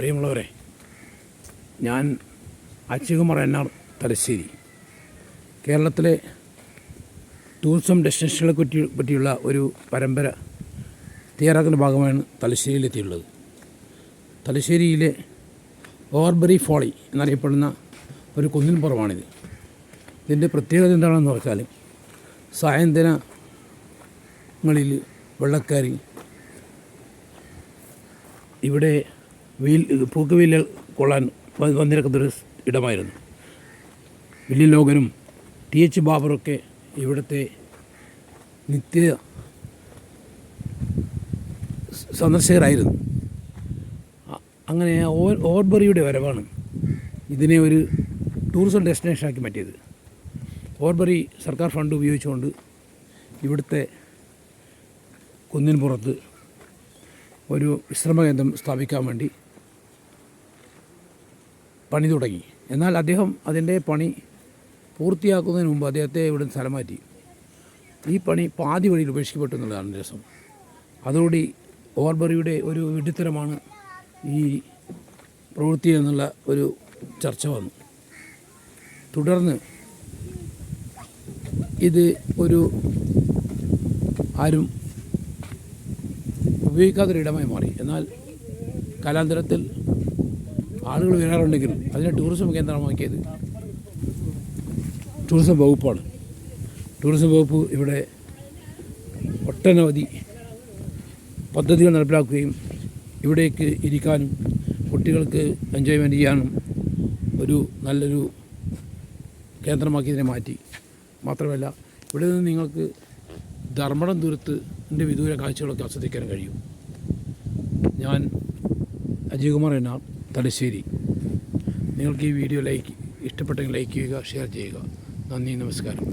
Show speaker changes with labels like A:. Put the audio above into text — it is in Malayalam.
A: പ്രിയമുള്ളവരെ ഞാൻ അച്യുകുമാർ എന്നാർ തലശ്ശേരി കേരളത്തിലെ ടൂറിസം ഡെസ്റ്റിനേഷനുകളെ പറ്റി പറ്റിയുള്ള ഒരു പരമ്പര തയ്യാറാക്കുന്ന ഭാഗമാണ് തലശ്ശേരിയിലെത്തിയുള്ളത് തലശ്ശേരിയിലെ ഓർബറി ഫോളി എന്നറിയപ്പെടുന്ന ഒരു കുന്നിൻ പുറമാണിത്. ഇതിന്റെ പ്രത്യേകത എന്താണെന്ന് പറഞ്ഞാൽ സായന്തനങ്ങളിൽ വെള്ളക്കാരി ഇവിടെ വെയിൽ പൂക്കുവെയിൽ കൊള്ളാൻ വ- വന്നിരിക്കുന്നൊരു ഇടമായിരുന്നു. വില്ലി ലോകനും ടി. എച്ച്. ബാബറൊക്കെ ഇവിടുത്തെ നിത്യ സന്ദർശകരായിരുന്നു. അങ്ങനെ ഓർബറിയുടെ വരവാണ് ഇതിനെ ഒരു ടൂറിസം ഡെസ്റ്റിനേഷനാക്കി മാറ്റിയത്. ഓർബറി സർക്കാർ ഫണ്ട് ഉപയോഗിച്ചുകൊണ്ട് ഇവിടുത്തെ കുന്നിൻ പുറത്ത് ഒരു വിശ്രമ കേന്ദ്രം സ്ഥാപിക്കാൻ വേണ്ടി പണി തുടങ്ങി. എന്നാൽ അദ്ദേഹം അതിന്റെ പണി പൂർത്തിയാക്കുന്നതിന് മുമ്പ് അദ്ദേഹത്തെ ഇവിടെ സ്ഥലം മാറ്റി. ഈ പണി പാതി വഴിയിൽ ഉപേക്ഷിക്കപ്പെട്ടു എന്നുള്ളതാണ് രസം. അതോടുകൂടി ഓർബറിയുടെ ഒരു വിഡിത്തരമാണ് ഈ പ്രവൃത്തി എന്നുള്ള ഒരു ചർച്ച വന്നു. തുടർന്ന് ഇത് ഒരു ആരും ഉപയോഗിക്കാത്തൊരിടമായി മാറി. എന്നാൽ കാലാന്തരത്തിൽ ആളുകൾ വരാറുണ്ടെങ്കിലും അതിനെ ടൂറിസം കേന്ദ്രമാക്കിയത് ടൂറിസം വകുപ്പാണ്. ടൂറിസം വകുപ്പ് ഇവിടെ ഒട്ടനവധി പദ്ധതികൾ നടപ്പിലാക്കുകയും ഇവിടേക്ക് ഇരിക്കാനും കുട്ടികൾക്ക് എൻജോയ്മെന്റ് ചെയ്യാനും ഒരു നല്ലൊരു കേന്ദ്രമാക്കി ഇതിനെ മാറ്റി. മാത്രമല്ല ഇവിടെ നിന്ന് നിങ്ങൾക്ക് ധർമ്മടം ദൂരത്തിന്റെ വിദൂര കാഴ്ചകളൊക്കെ ആസ്വദിക്കാൻ കഴിയും. ഞാൻ അജയകുമാർ എന്നാർ തലശ്ശേരി നിങ്ങൾക്ക് ഈ വീഡിയോ ലൈക്ക് ഇഷ്ടപ്പെട്ടെങ്കിൽ ലൈക്ക് ചെയ്യുക ഷെയർ ചെയ്യുക. നന്ദി നമസ്കാരം.